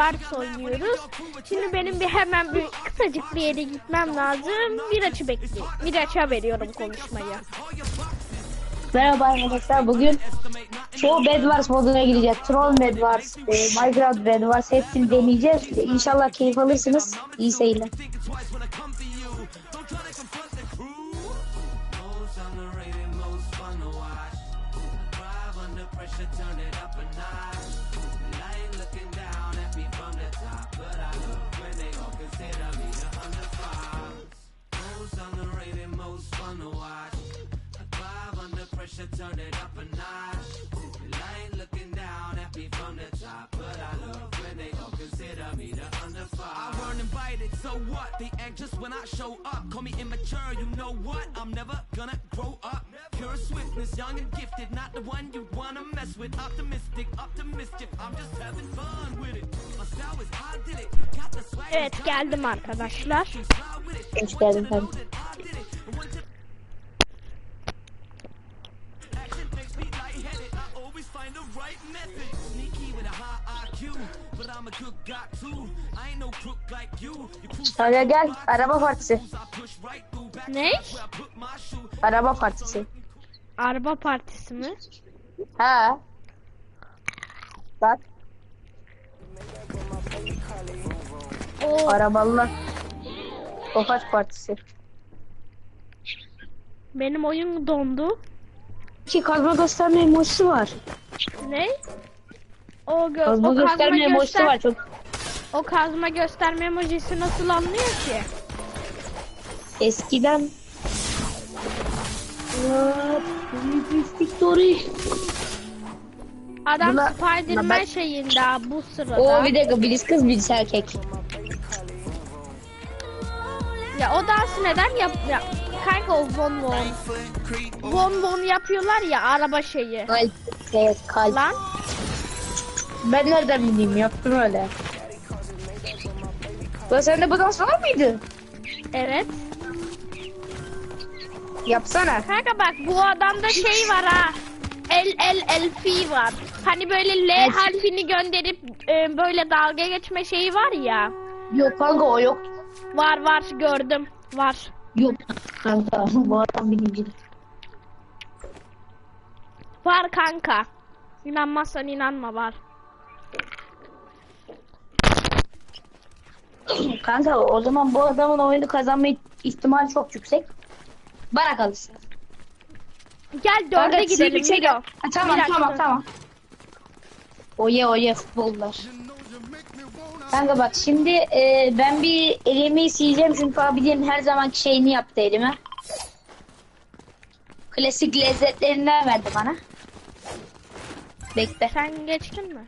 Bedwars oynuyoruz. Şimdi benim bir hemen bir kısacık bir yere gitmem lazım. Miraç'ı bekliyorum. Miraç'a veriyorum konuşmayı. Merhaba arkadaşlar bugün çoğu Bedwars moduna gireceğiz. Troll Bedwars, e, Minecraft Bedwars hepsini deneyeceğiz. İnşallah keyif alırsınız. İyi seyirler. I top, but I love when they all consider me the under fives. Most underrated, most fun to watch. A thrive under pressure, turn it up a notch. Light looking down at me from the top, but I love when they all consider me the under five. I weren't invited, so what? They act just when I show up. Call me immature, you know what? I'm never gonna grow up. Pure swiftness, young and gifted, not the one you wanna mess with. Optimistic, mischief, I'm just having fun with it. My style is I did it, got the swag. Evet geldim arkadaşlar. Hoş geldin efendim. Action makes me lightheaded. I always find the right method. Sneaky with a high IQ, but I'm a good guy too. I ain't no crook like you. You cruise, Hadi gel araba partisi. Ne? Araba partisi. Araba partisi mi? Ha. Bak O arabalılar. Tofaş partisi. benim oyun dondu. İki kazma gösterme emojisi var. Ne? O, gö Kazma o kazma gösterme emojisi göster var çok o kazma gösterme emojisi nasıl anlıyor ki? eskiden. What? Victory. Adam Buna- Spider-Man ben- şeyinde bu sırada. Oo bir dakika birisi kız birisi erkek. Ya o dansı neden yap ya kanka o von von. Von von yapıyorlar ya araba şeyi. Kalp. Evet kalp. Lan Ben nereden bileyim yaptım öyle. Ya sende bu dans var mıydı? evet. Yapsana. Kanka bak bu adamda şey var ha. El el el fi var. Hani böyle L Evet. harfini gönderip e, böyle dalga geçme şeyi var ya. Yok kanka o yok. Var var gördüm. Var. Yok kanka bu adam birinci. Var kanka. İnanmazsan inanma var. Kanka o zaman bu adamın oyunu kazanma ihtimali çok yüksek. Bana kalırsa. Gel dörde gidelim Miro. gel. Ha, tamam Bir dakika. tamam tamam. Oye oye futbollar. Kanka bak şimdi e, ben bir elimi sileceğim çünkü abinin her zamanki şeyini yaptı elime. Klasik lezzetlerinden verdi bana. Bekle. Sen geçtin mi?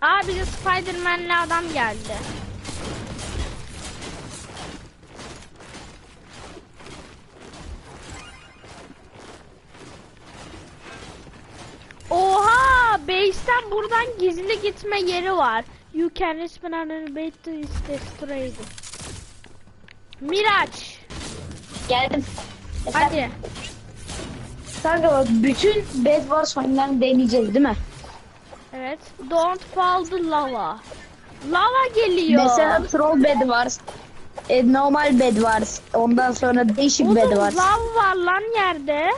Aa bize Spider-Man'li adam geldi. Base'ten buradan gizli gitme yeri var. You can bait to is destroyed. Miraç! Geldim. Hadi. Kanka bütün Bed Wars oyunlarını deneyeceğiz değil mi? Evet. Don't fall the lava. Lava geliyor. Mesela Troll Bed Wars. E, normal Bed Wars. Ondan sonra değişik Oğlum Bed Wars. lav var lan yerde.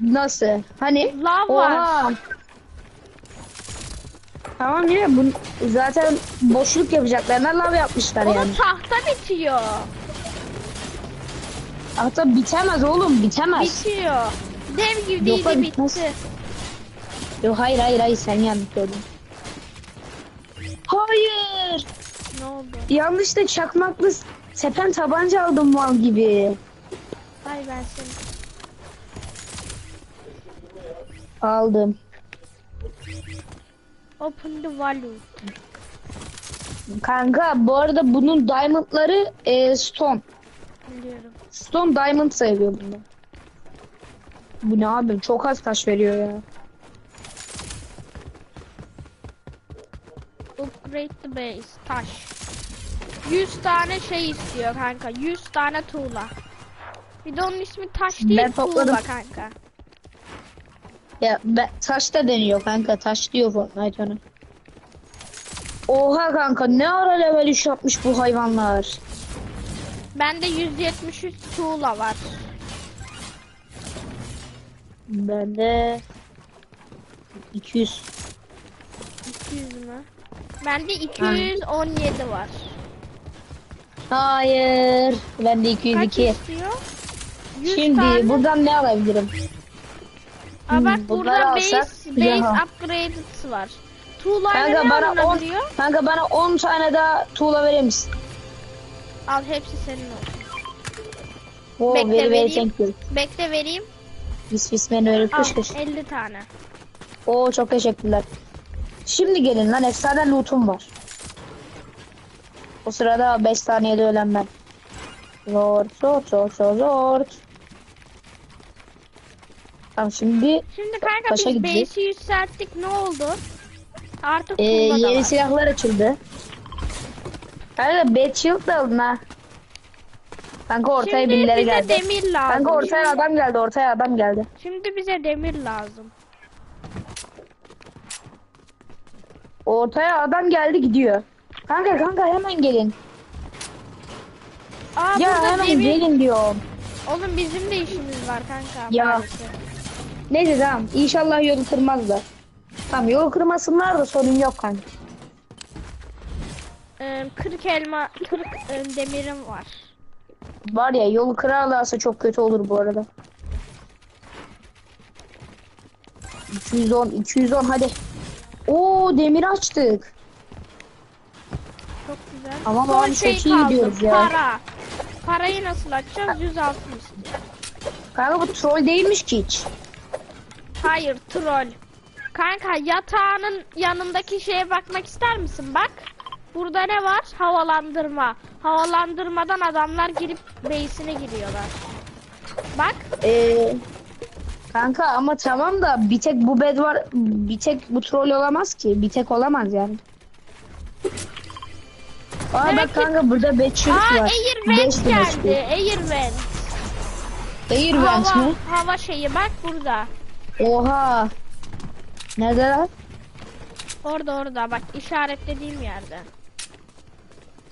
Nasıl? Hani? Lav var. Tamam ya bu zaten boşluk yapacaklarına lav yapmışlar Onun yani. tahta bitiyor. Hatta bitemez oğlum bitemez. Bitiyor. Dev gibi Yok, değildi bitmez. bitti. Yok hayır hayır hayır sen yanlış gördün. Hayır. Ne oldu? Yanlışlıkla çakmaklı sepen tabanca aldım mal gibi. Ay ben seni. Aldım. Open the value. Kanka bu arada bunun diamondları e, stone. Biliyorum. Stone diamond sayılıyor bunda. Bu ne abi? Çok az taş veriyor ya. Upgrade the base. Taş. 100 tane şey istiyor kanka. 100 tane tuğla. Bir de onun ismi taş değil Ben topladım. tuğla kanka. Ya ben, taş da deniyor kanka. Taş diyor Fortnite ona. Oha kanka ne ara level 3 yapmış bu hayvanlar. Bende 173 tuğla var. Bende 200. 200 mü? Bende 217 var. Hayır. Bende Kaç 202. istiyor? 100 Şimdi tane. buradan ne alabilirim? Aa bak Hmm, burada bunları base, alsak base yaha. var. Tuğlayla Kanka ne bana 10 alınabiliyor? kanka bana 10 tane daha tuğla verir misin? Al hepsi senin olsun. Oo, Bekle, very very vereyim. thank you. Bekle vereyim. Bis bis beni öyle Al kış kış. 50 tane. Oo çok teşekkürler. Şimdi gelin lan efsane lootum var. O sırada 5 saniyede ölen ben. Zor zor zor zor zor. Tamam şimdi Şimdi kanka Taşa biz gidecek. base'i yükselttik ne oldu? Artık e, da yeni var. silahlar açıldı. Kanka Bad Shield da aldın ha. Kanka ortaya Şimdi birileri bize geldi. demir lazım. Kanka ortaya şimdi, adam geldi ortaya adam geldi. şimdi bize demir lazım. Ortaya adam geldi gidiyor. Kanka kanka hemen gelin. Aa ya burada hemen demir. gelin diyorum. Oğlum bizim de işimiz var kanka. Ya. maalesef. Neyse tamam. İnşallah yolu kırmazlar. Tamam yolu kırmasınlar da sorun yok kanka. Ee, 40 elma, 40 e, demirim var. Var ya yolu kırarlarsa çok kötü olur bu arada. 210 210 hadi. Oo demir açtık. Çok güzel. Ama Son abi şey çok iyi kaldı, gidiyoruz ya. Para. Parayı nasıl açacağız? 106 istiyor. Kanka bu troll değilmiş ki hiç. Hayır troll. Kanka yatağının yanındaki şeye bakmak ister misin? Bak. Burada ne var? Havalandırma. Havalandırmadan adamlar girip base'ine giriyorlar. Bak. Ee, kanka ama tamam da bir tek bu bed var. Bir tek bu troll olamaz ki. Bir tek olamaz yani. Aa Demek bak ki- kanka burada bed shield Aa var. Air Beş Vent de beş geldi. değil. Air Vent. Air vent Hava, mi? hava şeyi bak burada. Oha. Nerede lan? Orada orada bak işaretlediğim yerde.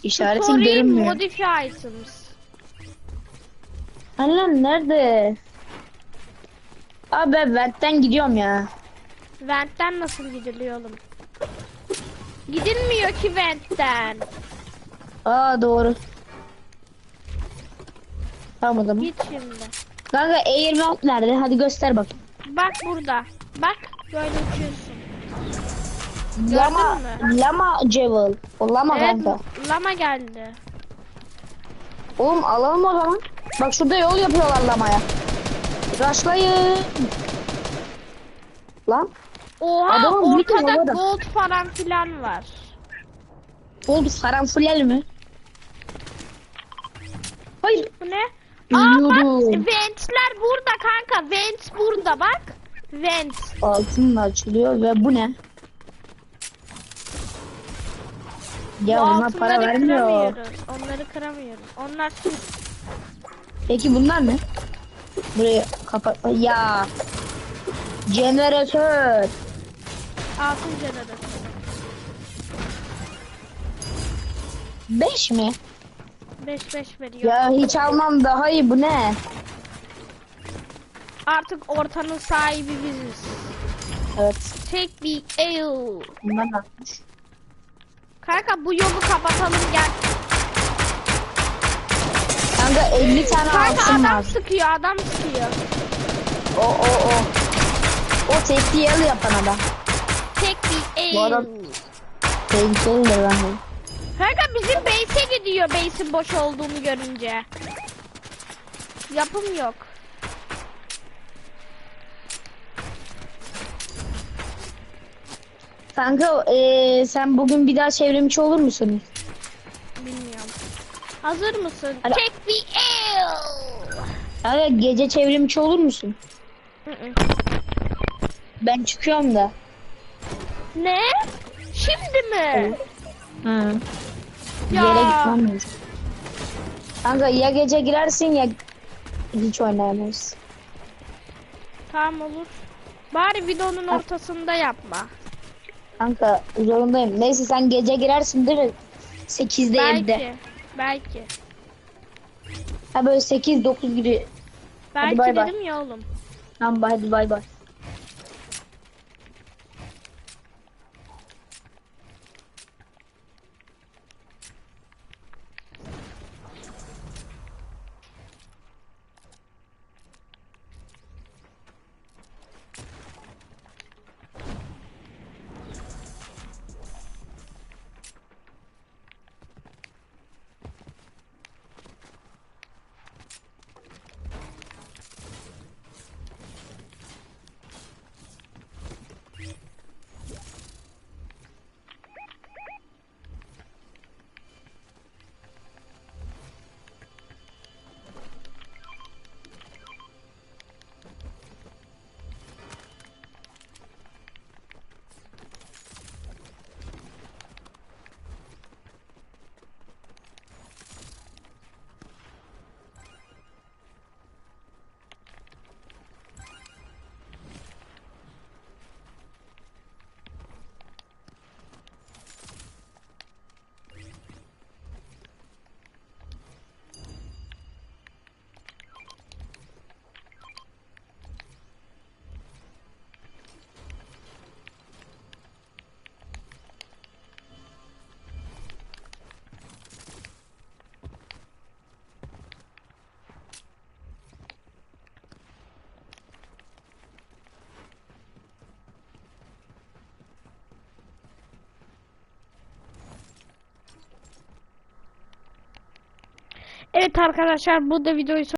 İşaretin görünmüyor. Modify items. Hani lan nerede? Abi ben ventten gidiyorum ya. Vent'ten nasıl gidiliyor oğlum? Gidilmiyor ki Vent'ten. Aa doğru. Tamam o zaman. Git şimdi. Kanka air vent nerede? Hadi göster bak. Bak burada. Bak böyle uçuyorsun. Lama, mü? lama Jewel. O lama Evet kanka. lama geldi. Oğlum alalım o zaman. Bak şurada yol yapıyorlar lamaya. Rushlayın. Lan Oha Adamın bir tane ortada gold falan filan var. oldu karanfilel mi? Hayır. Bu ne? Aa bak Ölüyorum. ventler burada kanka. Vent burada bak. Vent. Altınla açılıyor ve bu ne? Ya Bu bunlar altınları para vermiyor. kıramıyoruz. Onları kıramıyoruz. Onlar süs. Peki bunlar ne? Burayı kapat. Ya. Jeneratör. Altın jeneratörü. 5 mi? 5 5 veriyor. Ya hiç almam daha iyi bu ne? Artık ortanın sahibi biziz. Evet. Take. Bunlar ne yapmış? Kanka bu yolu kapatalım gel. Kanka 50 tane Kanka altın adam var. sıkıyor adam sıkıyor. O o o. O tekniği yapan adam. Take the Bu adam-. Tehlikelidir bence. Kanka bizim base'e gidiyor base'in boş olduğunu görünce. Yapım yok. Kanka eee, sen bugün bir daha çevrimiçi olur musun? Bilmiyorum. Hazır mısın? Hadi. Take the L. Kanka gece çevrimiçi olur musun? Hı hı. Ben çıkıyorum da. ne? Şimdi mi? Hı. Bir yere gitmem lazım. Kanka ya gece girersin ya hiç oynayamayız. Tamam olur. Bari videonun ortasında yapma. Kanka zorundayım. Neyse sen gece girersin değil mi? 8'de evde. Belki. Belki. Ha böyle 8-9 gibi. Belki bay bay. dedim ya oğlum. Tamam hadi bay bay. Evet arkadaşlar burada videoyu